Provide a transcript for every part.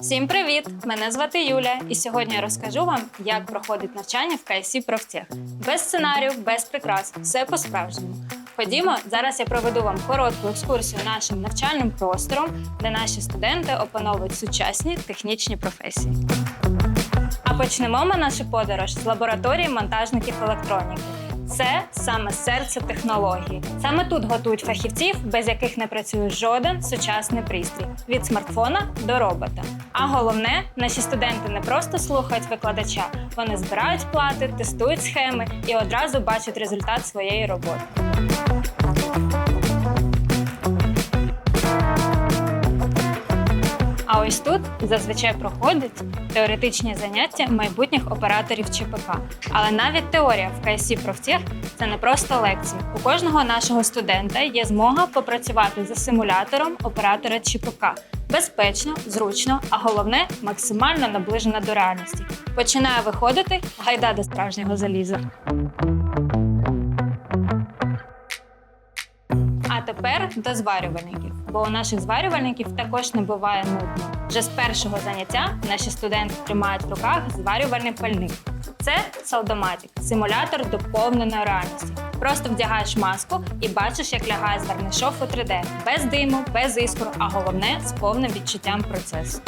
Всім привіт! Мене звати Юля, і сьогодні я розкажу вам, як проходить навчання в КСІ профтех. Без сценарію, без прикрас, все по-справжньому. Ходімо, зараз я проведу вам коротку екскурсію нашим навчальним простором, де наші студенти опановують сучасні технічні професії. А почнемо ми нашу подорож з лабораторії монтажників електроніки. Це саме серце технології. Саме тут готують фахівців, без яких не працює жоден сучасний пристрій від смартфона до робота. А головне, наші студенти не просто слухають викладача, вони збирають плати, тестують схеми і одразу бачать результат своєї роботи. Тут зазвичай проходять теоретичні заняття майбутніх операторів ЧПК. Але навіть теорія в КСІ профтех – це не просто лекції. У кожного нашого студента є змога попрацювати за симулятором оператора ЧПК. Безпечно, зручно, а головне максимально наближена до реальності. Починає виходити гайда до справжнього заліза. А тепер до зварювальників, бо у наших зварювальників також не буває нудно. Вже з першого заняття наші студенти тримають в руках зварювальний пальник. Це Салдоматік, симулятор доповненої реальності. Просто вдягаєш маску і бачиш, як лягає зварний шов у 3D. без диму, без іскру, а головне з повним відчуттям процесу.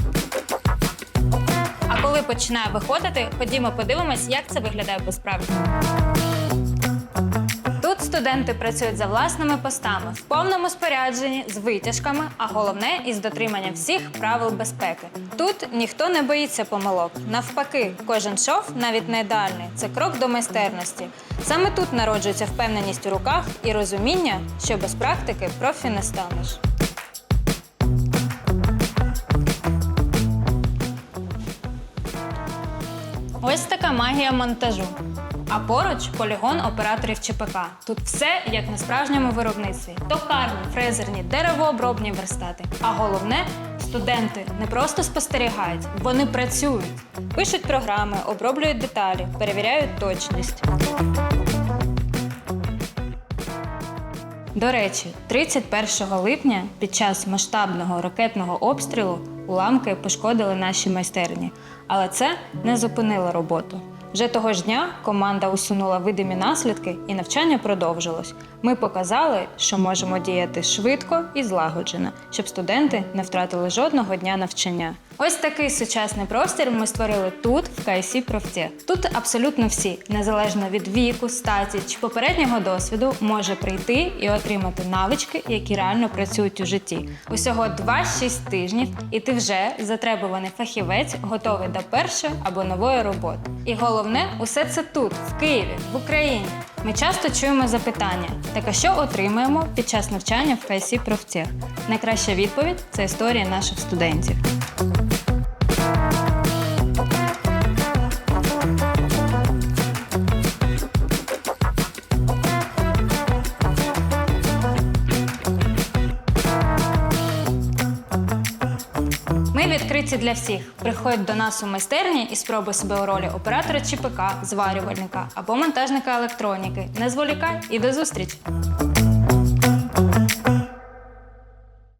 А коли починає виходити, ходімо подивимось, як це виглядає по-справжньому. Тут студенти працюють за власними постами в повному спорядженні з витяжками, а головне із дотриманням всіх правил безпеки. Тут ніхто не боїться помилок. Навпаки, кожен шов, навіть не ідеальний, це крок до майстерності. Саме тут народжується впевненість у руках і розуміння, що без практики профі не станеш. Ось така магія монтажу. А поруч полігон операторів ЧПК. Тут все як на справжньому виробництві: токарні, фрезерні, деревообробні верстати. А головне, студенти не просто спостерігають, вони працюють, пишуть програми, оброблюють деталі, перевіряють точність. До речі, 31 липня під час масштабного ракетного обстрілу уламки пошкодили наші майстерні, але це не зупинило роботу. Вже того ж дня команда усунула видимі наслідки, і навчання продовжилось. Ми показали, що можемо діяти швидко і злагоджено, щоб студенти не втратили жодного дня навчання. Ось такий сучасний простір ми створили тут, в КСІ Профтех. Тут абсолютно всі, незалежно від віку, статі чи попереднього досвіду, може прийти і отримати навички, які реально працюють у житті. Усього 2-6 тижнів, і ти вже затребуваний фахівець, готовий до першої або нової роботи. І головне, усе це тут, в Києві, в Україні. Ми часто чуємо запитання: так а що отримаємо під час навчання в КСІ Профтех? Найкраща відповідь це історія наших студентів. Ми відкриті для всіх. Приходь до нас у майстерні і спробуй себе у ролі оператора ЧПК, зварювальника або монтажника електроніки. Не зволікай і до зустрічі!